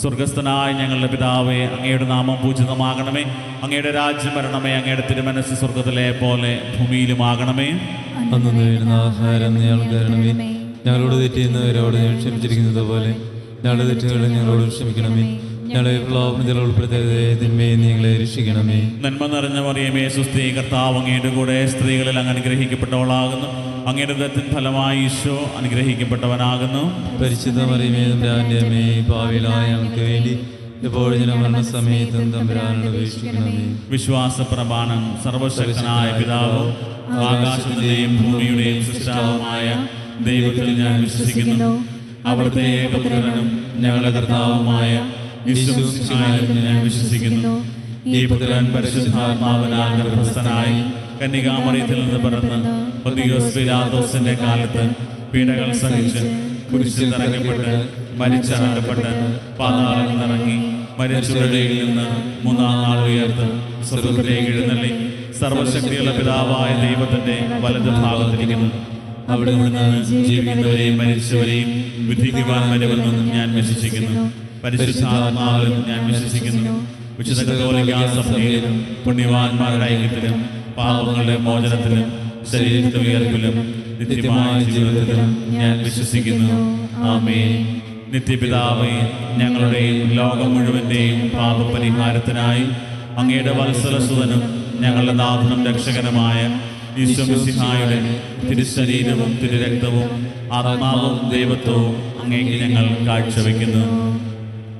സ്വർഗസ്ഥനായ ഞങ്ങളുടെ പിതാവേ അങ്ങയുടെ നാമം പൂജിതമാകണമേ. അങ്ങയുടെ രാജ്യം വരണമേ അങ്ങയുടെ തിരുമനസ് സ്വർഗത്തിലെ പോലെ ഭൂമിയിലുമാകണമേ. അന്നു നേരുന്ന ആഹാരം ഞങ്ങൾ ഞങ്ങളോട് തെറ്റിയുന്നവരോട് ക്ഷമിച്ചിരിക്കുന്നത് പോലെ ഞങ്ങളുടെ തെറ്റുകൾ ഞങ്ങളോട് ക്ഷമിക്കണമേ. ഞങ്ങളെ പ്രലോഭനത്തിൽ ഉൾപ്പെടുത്തരുതേ. തിന്മയെ നിങ്ങളെ രക്ഷിക്കണമേ. നന്മ നിറഞ്ഞ മറിയമേ സുസ്ത്രീ കർത്താവ് അങ്ങയുടെ കൂടെ സ്ത്രീകളിൽ അങ്ങ് അനുഗ്രഹിക്കപ്പെട്ടവളാകുന്നു. അങ്ങയുടെ ദത്തിൻ ഫലമായി ഈശോ അനുഗ്രഹിക്കപ്പെട്ടവനാകുന്നു. പരിശുദ്ധ മറിയമേ തമ്പുരാന്റെ അമ്മേ പാവിലായ ഞങ്ങൾക്ക് വേണ്ടി വിശ്വാസ പ്രമാണം സർവശക്തനായ പിതാവ് ആകാശത്തിന്റെയും ഭൂമിയുടെയും സൃഷ്ടാവുമായ ദൈവത്തിൽ ഞാൻ വിശ്വസിക്കുന്നു. അവിടുത്തെ ഏകപുത്രനും ഞങ്ങളുടെ കർത്താവുമായ ഞാൻ വിശ്വസിക്കുന്നു. ഈ നിന്ന് സഹിച്ച് കുരിശിൽ നിന്ന് മൂന്നാം നാൾ ഉയർത്ത് സ്വർഗത്തിലേക്ക് എഴുന്നള്ളി. സർവശക്തിയുള്ള പിതാവായ ദൈവത്തിന്റെ വലത് ഭാഗത്തിരിക്കുന്നു. അവിടെ നിന്ന് ജീവിക്കുന്നവരെയും മരിച്ചവരെയും വിധിക്കുവാൻ വരുമെന്നും ഞാൻ വിശ്വസിക്കുന്നു. പരിശുദ്ധാത്മാവിലും ഞാൻ വിശ്വസിക്കുന്നു. വിശുദ്ധ കത്തോലിക്കാ സഭയിലും പുണ്യവാന്മാരുടെ ഐക്യത്തിലും പാപങ്ങളുടെ മോചനത്തിലും ശരീരത്തിന്റെ ഉയർപ്പിലും നിത്യമായ ജീവിതത്തിലും ഞാൻ വിശ്വസിക്കുന്നു. ആമേ നിത്യപിതാവേ ഞങ്ങളുടെയും ലോകം മുഴുവന്റെയും പാപപരിഹാരത്തിനായി അങ്ങയുടെ വത്സരസുതനും ഞങ്ങളുടെ നാഥനും രക്ഷകനുമായ ഈശ്വരസിഹായുടെ തിരുശരീരവും തിരുരക്തവും ആത്മാവും ദൈവത്വവും അങ്ങേക്ക് ഞങ്ങൾ കാഴ്ചവെക്കുന്നു.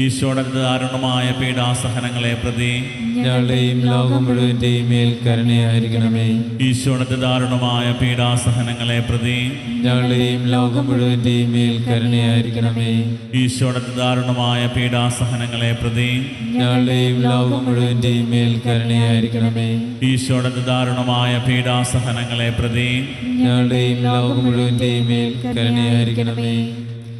ഈശോടത്തെ ദാരുണമായ പീഡാസഹനങ്ങളെ പ്രതി ഞങ്ങളുടെയും ലോകം മുഴുവന്റെയും മേൽ കരുണയായിരിക്കണമേ. ഈശോടത്ത് ദാരുണമായ പീഡാസഹനങ്ങളെ പ്രതി ഞങ്ങളുടെയും ലോകം മുഴുവന്റെയും മേൽ കരുണയായിരിക്കണമേ. ഈശോടത്ത് ദാരുണമായ പീഡാസഹനങ്ങളെ പ്രതി ഞങ്ങളുടെയും ലോകം മുഴുവന്റെയും മേൽ കരുണയായിരിക്കണമേ. ഈശോടത്ത് ദാരുണമായ പീഡാസഹനങ്ങളെ പ്രതി ഞങ്ങളുടെയും ലോകം മുഴുവന്റെയും മേൽ കരുണയായിരിക്കണമേ.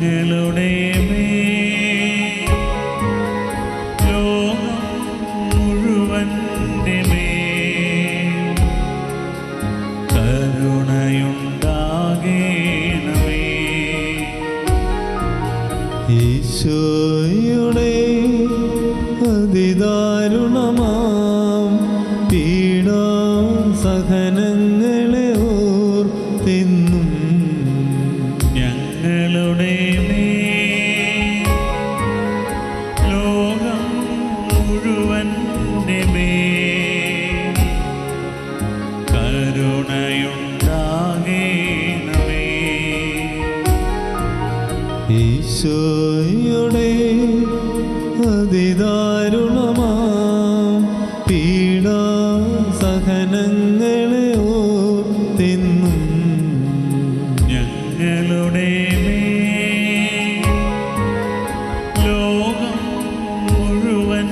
ഞങ്ങളുടെ കരുണയുണ്ടാകേണമേ. ഈശോയുടെ അതിദാരുണമാം പീഡാ സഹനങ്ങൾ അതിദാരുണമാം. പീഡാ സഹനങ്ങളെ ഓ തിന്നും ഞങ്ങളുടെ ലോകം മുഴുവൻ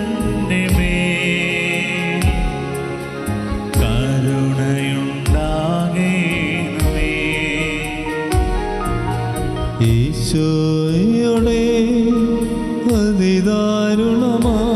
കരുണയുണ്ടാകേണമേ. ഈശോയുടെ നിദാരുണമാ.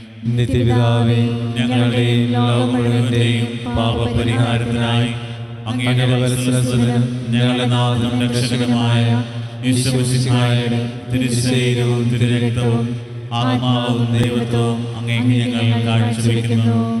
നിത്യപിതാവേ ഞങ്ങളുടെയും ലോകം മുഴുവന്റെയും പാപപരിഹാരത്തിനായി അങ്ങയുടെ വത്സരസുതനും ഞങ്ങളുടെ നാഥനും രക്ഷകനുമായ ഈശ്വരസിഹായുടെ തിരുശരീരവും തിരുരക്തവും ആത്മാവും ദൈവത്വവും അങ്ങേക്ക് ഞങ്ങൾ കാഴ്ചവെക്കുന്നു.